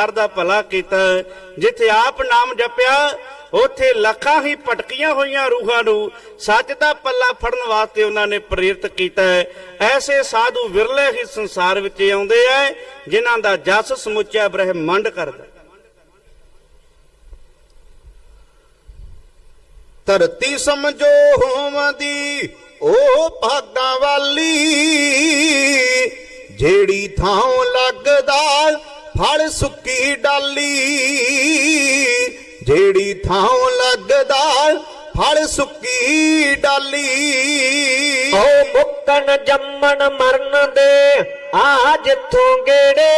ਹਰ ਦਾ ਭਲਾ ਕੀਤਾ। ਜਿੱਥੇ ਆਪ ਨਾਮ ਜਪਿਆ, ਉਥੇ ਲੱਖਾਂ ਹੀ ਭਟਕੀਆਂ ਹੋਈਆਂ ਰੂਹਾਂ ਨੂੰ ਸੱਚ ਦਾ ਪੱਲਾ ਫੜਨ ਵਾਸਤੇ ਉਹਨਾਂ ਨੇ ਪ੍ਰੇਰਿਤ ਕੀਤਾ। ਐਸੇ ਸਾਧੂ ਵਿਰਲੇ ਹੀ ਸੰਸਾਰ ਵਿੱਚ ਆਉਂਦੇ ਐ ਜਿਨ੍ਹਾਂ ਦਾ ਜਸ ਸਮੁੱਚਾ ਬ੍ਰਹਿਮੰਡ ਕਰਦਾ। ਧਰਤੀ ਸਮਝੋ ਹੋਵਦੀ ਉਹ ਭਾਗਾਂ ਵਾਲੀ, ਜਿਹੜੀ ਥਾਂ ਲੱਗਦਾ ਫਲ ਸੁੱਕੀ ਡਾਲੀ, ਜਿਹੜੀ ਥਾਂ ਲੱਗਦਾ ਫਲ ਸੁੱਕੀ ਡਾਲੀ। ਓ ਮੁੱਕਣ ਜੰਮਣ ਮਰਨ ਦੇ ਆ ਜਿੱਥੋਂ ਗੇੜੇ,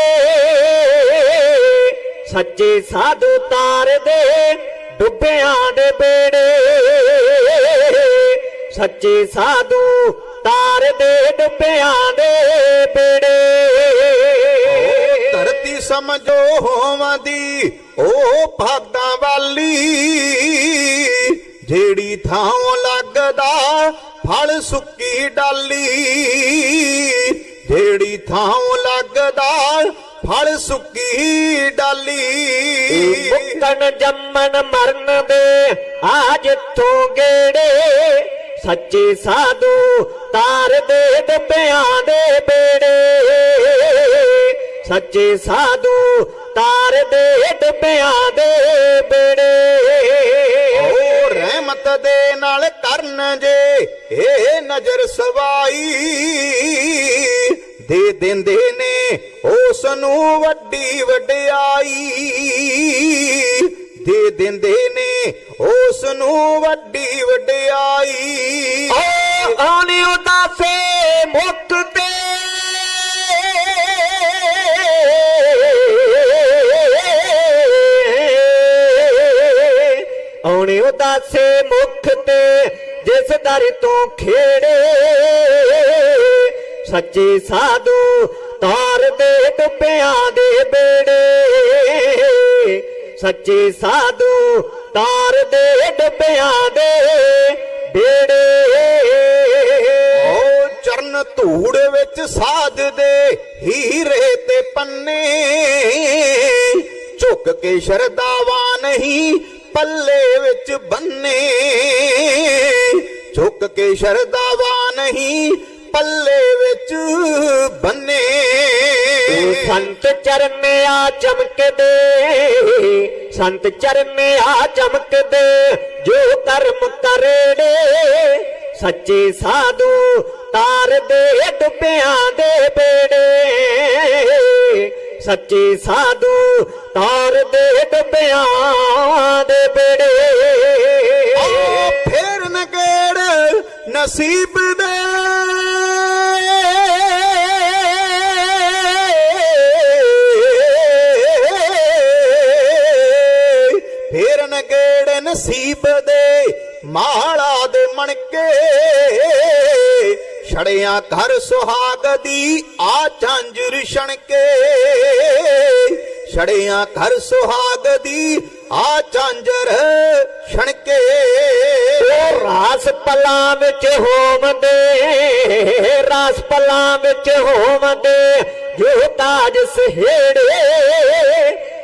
ਸੱਚੇ ਸਾਧੂ ਤਾਰ ਦੇ ਡੁੱਬਿਆਂ ਦੇ ਬੇੜੇ। ਸੱਚੇ ਸਾਧੂ ਤਾਰ ਦੇ ਡੁੱਬਿਆਂ ਦੇ ਬੇੜੇ। ਸਮਝੋ ਹੋਵਦੀ ਉਹ ਭਾਗਾਂ ਵਾਲੀ। ਜਿਹੜੀ ਥਾਂ ਲੱਗਦਾ, ਫਲ ਸੁੱਕੀ ਡਾਲੀ। ਜਿਹੜੀ ਥਾਂ ਲੱਗਦਾ, ਫਲ ਸੁੱਕੀ ਡਾਲੀ। ਮੁੱਕਣ ਜੰਮਣ ਮਰਨ ਦੇ ਆ ਜਿੱਥੋਂ ਗੇੜੇ, ਸੱਚੇ ਸਾਧੂ ਤਾਰ ਦੇ ਡੱਬਿਆਂ ਦੇ ਬੇੜੇ। ਸੱਚੇ ਸਾਧੂ ਤਾਰ ਦੇ ਡੱਬਿਆਂ ਦੇ ਬੇੜੇ। ਉਹ ਰਹਿਮਤ ਦੇ ਨਾਲ ਕਰਨ ਜੇ ਇਹ ਨਜ਼ਰ ਸਵਾਈ। ਦੇ ਦਿੰਦੇ ਨੇ ਉਸ ਨੂੰ ਵੱਡੀ ਵਡਿਆਈ। ਦੇ ਦਿੰਦੇ ਨੇ ਉਸ ਨੂੰ ਵੱਡੀ ਵਡਿਆਈ। ਓ ਆਣੀ ਉਦਾਸੇ ਸੇ ਉਦਾਸੇ ਮੁੱਖ ਤੇ, ਜਿਸ ਦਰ ਤੋਂ ਖੇੜੇ। ਸੱਚੇ ਸਾਧੂ ਤਾਰ ਦੇ ਡੁੱਬਿਆਂ ਦੇ ਬੇੜੇ। ਸੱਚੇ ਸਾਧੂ ਤਾਰ ਦੇ ਡੁੱਬਿਆਂ ਦੇ ਬੇੜੇ। ਓ ਚਰਨ ਧੂੜ ਵਿੱਚ ਸਾਧ ਦੇ ਹੀਰੇ ਤੇ ਪੰਨੇ। ਝੁਕ ਕੇ ਸ਼ਰਦਾਵਾ ਨਹੀਂ ਪੱਲੇ ਵਿੱਚ ਬੰਨੇ। ਝੁੱਕ ਕੇ ਸ਼ਰਦਾਵਾ ਨਹੀਂ, ਪੱਲੇ ਵਿੱਚ ਬੰਨੇ। ਸੰਤ ਚਰਨ ਆ ਚਮਕਦੇ, ਸੰਤ ਚਰਨ ਆ ਚਮਕਦੇ, ਜੋ ਕਰਮ ਕਰੜੇ ਸੱਚੇ ਸਾਧੂ ਤਾਰ ਦੇ ਡੁੱਬਿਆਂ ਦੇ ਬੇੜੇ। ਸੱਚੇ ਸਾਧੂ ਤਾਰ ਦੇ ਡੁੱਬਿਆਂ ਨਸੀਬ ਦੇ। ਫੇਰ ਨਗੜ ਨਸੀਬ ਦੇ ਮਾਲਾ ਦੇ ਮਣਕੇ। ਛੜਿਆ ਘਰ ਸੁਹਾਗ ਦੀ ਆ ਝਾਂਜਰ ਛਣਕੇ। ਛੜਿਆ ਘਰ ਸੁਹਾਗ ਦੀ ਆ ਝਾਂਜਰ ਛਣਕੇ। ਰਾਸ ਪਲਾਂ ਵਿੱਚ ਹੋਵੰਦੇ, ਰਾਸ ਪਲਾਂ ਵਿੱਚ ਹੋਵੰਦੇ, ਜੋ ਤਾਜ ਸਹੇੜੇ,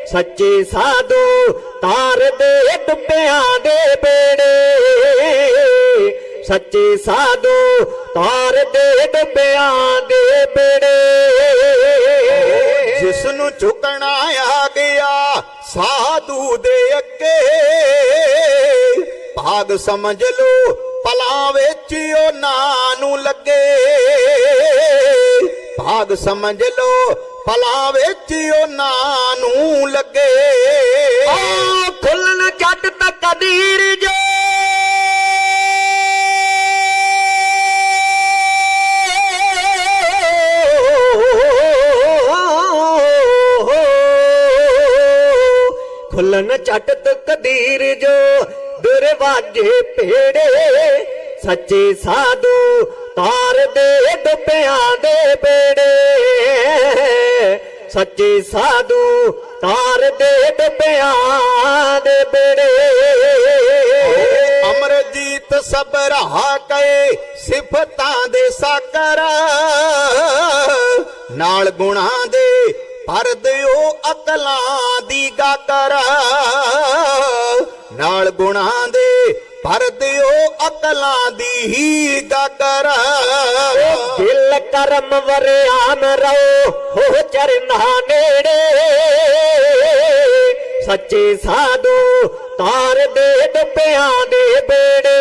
ਸੱਚੇ ਸਾਧੂ ਤਾਰ ਦੇ ਡੁੱਬਿਆਂ ਦੇ ਬੇੜੇ। ਸੱਚੇ ਸਾਧੂ ਤਾਰ ਦੇ ਡੁੱਬਿਆਂ ਦੇ ਬੇੜੇ। ਜਿਸ ਨੂੰ ਝੁਕਣਾ ਆ ਗਿਆ ਸਾਧੂ ਦੇ ਅੱਗੇ। ਭਾਗ ਸਮਝ ਲੋ ਪਲਾਂ ਵਿੱਚ ਉਹ ਨਾਂ ਨੂੰ ਲੱਗੇ। ਭਾਗ ਸਮਝ ਲੋ ਪਲਾਂ ਵਿੱਚ ਉਹ ਨਾਂ ਨੂੰ ਲੱਗੇ ਆ ਖੁੱਲਣ ਜੱਟ ਤਕਦੀਰ ਜੋ। ਖੁੱਲਣ ਜੱਟ ਤਕਦੀਰ ਜੋ। ਦਰਵਾਜੇ ਭੇੜੇ ਸੱਚੇ ਸਾਧੂ ਤਾਰ ਦੇ ਡੁੱਬਿਆਂ ਦੇ ਬੇੜੇ। ਸੱਚੇ ਸਾਧੂ ਤਾਰ ਦੇ ਡੁੱਬਿਆਂ ਦੇ ਬੇੜੇ। ਅਮਰਜੀਤ ਸਬਰਾ ਕਏ ਸਿਫਤਾਂ ਦੇ ਸਾਕਰ। ਨਾਲ ਗੁਣਾ ਦੇ ਭਰ ਦਿਓ ਅਕਲਾਂ ਦੀ ਗਾਗਰ ਨਾਲ ਗੁਣਾਂ ਦੇ ਭਰ ਦਿਓ ਅਕਲਾਂ ਦੀ ਹੀ ਗਾਗਰ ਦਿਲ ਕਰਮ ਵਰਿਆਮ ਰਹੋ, ਹੋ ਚਰਨਾ ਨੇੜੇ। ਸੱਚੇ ਸਾਧੂ ਤਾਰ ਦੇ ਡੁੱਬਿਆਂ ਦੇ ਬੇੜੇ।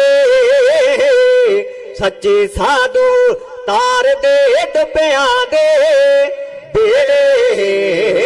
ਸੱਚੇ ਸਾਧੂ ਤਾਰ ਦੇ ਡੁੱਬਿਆਂ ਦੇ ਬੇੜੇ।